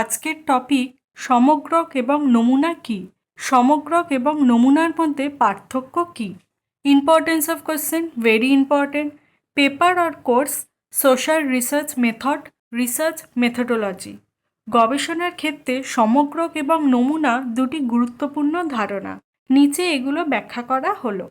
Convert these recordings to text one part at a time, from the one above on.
আজকের টপিক সমগ্রক এবং নমুনা কি? সমগ্রক এবং নমুনার মধ্যে পার্থক্য কি? Importance of question very important paper or course social research method research methodology গবেষণার ক্ষেত্রে সমগ্রক এবং নমুনা দুটি গুরুত্বপূর্ণ ধারণা। নিচে এগুলো ব্যাখ্যা করা হলো।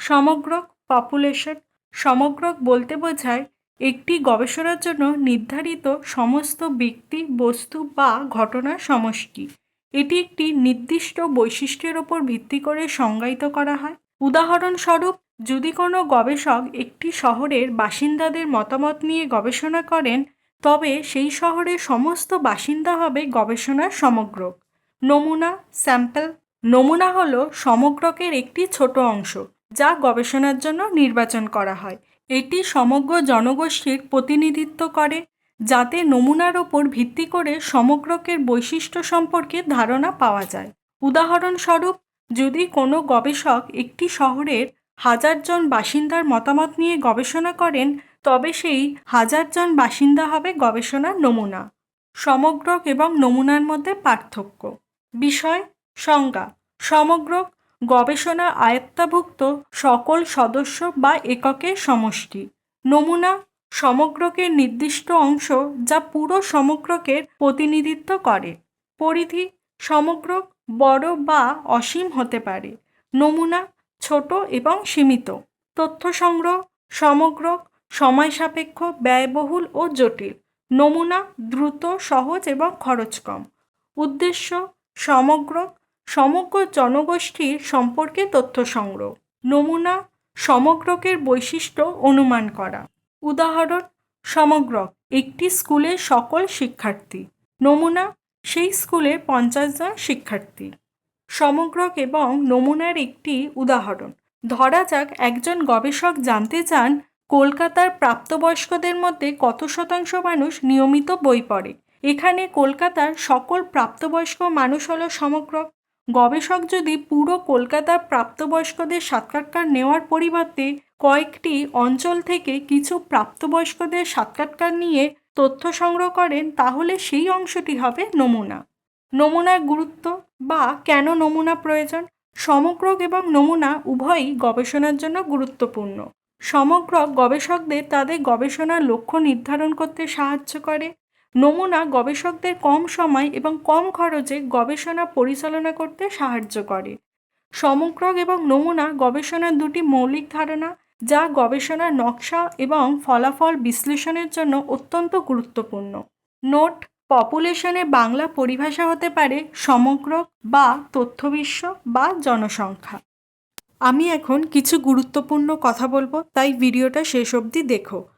সমগ্রক পপুলেশন সমগ্রক বলতে বোঝায় একটি গবেষণার জন্য নির্ধারিত সমস্ত ব্যক্তি, বস্তু বা ঘটনার সমষ্টি। এটি একটি নির্দিষ্ট বৈশিষ্ট্যের ওপর ভিত্তি করে সংজ্ঞায়িত করা হয়। উদাহরণস্বরূপ, যদি কোনো গবেষক একটি শহরের বাসিন্দাদের মতামত নিয়ে গবেষণা করেন, তবে সেই শহরের সমস্ত বাসিন্দা হবে গবেষণার সমগ্রক নমুনা, স্যাম্পল। নমুনা হলো সমগ্রকের একটি ছোট অংশ, যা গবেষণার জন্য নির্বাচন করা হয়। এটি সমগ্র জনগোষ্ঠীর প্রতিনিধিত্ব করে, যাতে নমুনার ওপর ভিত্তি করে সমগ্রকের বৈশিষ্ট্য সম্পর্কে ধারণা পাওয়া যায়। উদাহরণস্বরূপ, যদি কোনো গবেষক একটি শহরের হাজারজন বাসিন্দার মতামত নিয়ে গবেষণা করেন, তবে সেই হাজারজন বাসিন্দা হবে গবেষণার নমুনা। সমগ্রক এবং নমুনার মধ্যে পার্থক্য। বিষয়, সংজ্ঞা। সমগ্রক গবেষণা আয়ত্তাভুক্ত সকল সদস্য বা এককের সমষ্টি। নমুনা সমগ্রকের নির্দিষ্ট অংশ যা পুরো সমগ্রকের প্রতিনিধিত্ব করে। পরিধি সমগ্র বড় বা অসীম হতে পারে। নমুনা ছোট এবং সীমিত। তথ্য সংগ্রহ সমগ্র সময় সাপেক্ষ, ব্যয়বহুল ও জটিল। নমুনা দ্রুত, সহজ এবং খরচ কম উদ্দেশ্য সমগ্রক সমগ্র জনগোষ্ঠীর সম্পর্কে তথ্য সংগ্রহ। নমুনা, সমগ্রকের বৈশিষ্ট্য অনুমান করা। উদাহরণ, সমগ্রক, একটি স্কুলের সকল শিক্ষার্থী। নমুনা, সেই স্কুলের পঞ্চাশ জন শিক্ষার্থী। সমগ্রক এবং নমুনার একটি উদাহরণ। ধরা যাক, একজন গবেষক জানতে চান, কলকাতার প্রাপ্তবয়স্কদের মধ্যে কত শতাংশ মানুষ নিয়মিত বই পড়ে। এখানে কলকাতার সকল প্রাপ্তবয়স্ক মানুষ হলো সমগ্রক। গবেষক যদি পুরো কলকাতার প্রাপ্তবয়স্কদের সাক্ষাৎকার নেওয়ার পরিবর্তে কয়েকটি অঞ্চল থেকে কিছু প্রাপ্তবয়স্কদের সাক্ষাৎকার নিয়ে তথ্য সংগ্রহ করেন, তাহলে সেই অংশটি হবে নমুনা। নমুনার গুরুত্ব বা কেন নমুনা প্রয়োজন সমগ্রক এবং নমুনা উভয়ই গবেষণার জন্য গুরুত্বপূর্ণ। সমগ্রক গবেষকদের তাদের গবেষণার লক্ষ্য নির্ধারণ করতে সাহায্য করে নমুনা গবেষকদের কম সময় এবং কম খরচে গবেষণা পরিচালনা করতে সাহায্য করে। সমগ্রক এবং নমুনা গবেষণার দুটি মৌলিক ধারণা, যা গবেষণার নকশা এবং ফলাফল বিশ্লেষণের জন্য অত্যন্ত গুরুত্বপূর্ণ। নোট, পপুলেশনে বাংলা পরিভাষা হতে পারে সমগ্রক বা তথ্যবিশ্ব বা জনসংখ্যা। আমি এখন কিছু গুরুত্বপূর্ণ কথা বলব, তাই ভিডিওটা শেষ অবধি দেখো।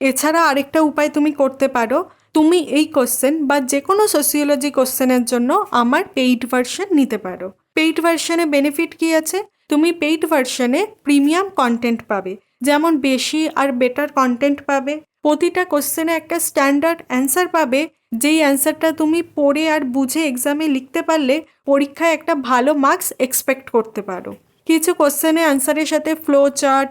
এছাড়া আরেকটা উপায় তুমি করতে পারো। তুমি এই কোশ্চেন বা যে কোনো সোসিওলজি কোশ্চেনের জন্য আমার পেইড ভার্সন নিতে পারো। পেইড ভার্সনে বেনিফিট কী আছে? তুমি পেইড ভার্সনে প্রিমিয়াম কন্টেন্ট পাবে। যেমন বেশি আর বেটার কন্টেন্ট পাবে। প্রতিটা কোশ্চেনে একটা স্ট্যান্ডার্ড অ্যান্সার পাবে। যেই অ্যান্সারটা তুমি পড়ে আর বুঝে এক্সামে লিখতে পারলে পরীক্ষায় একটা ভালো মার্কস এক্সপেক্ট করতে পারো। কিছু কোশ্চেনে অ্যান্সারের সাথে ফ্লো চার্ট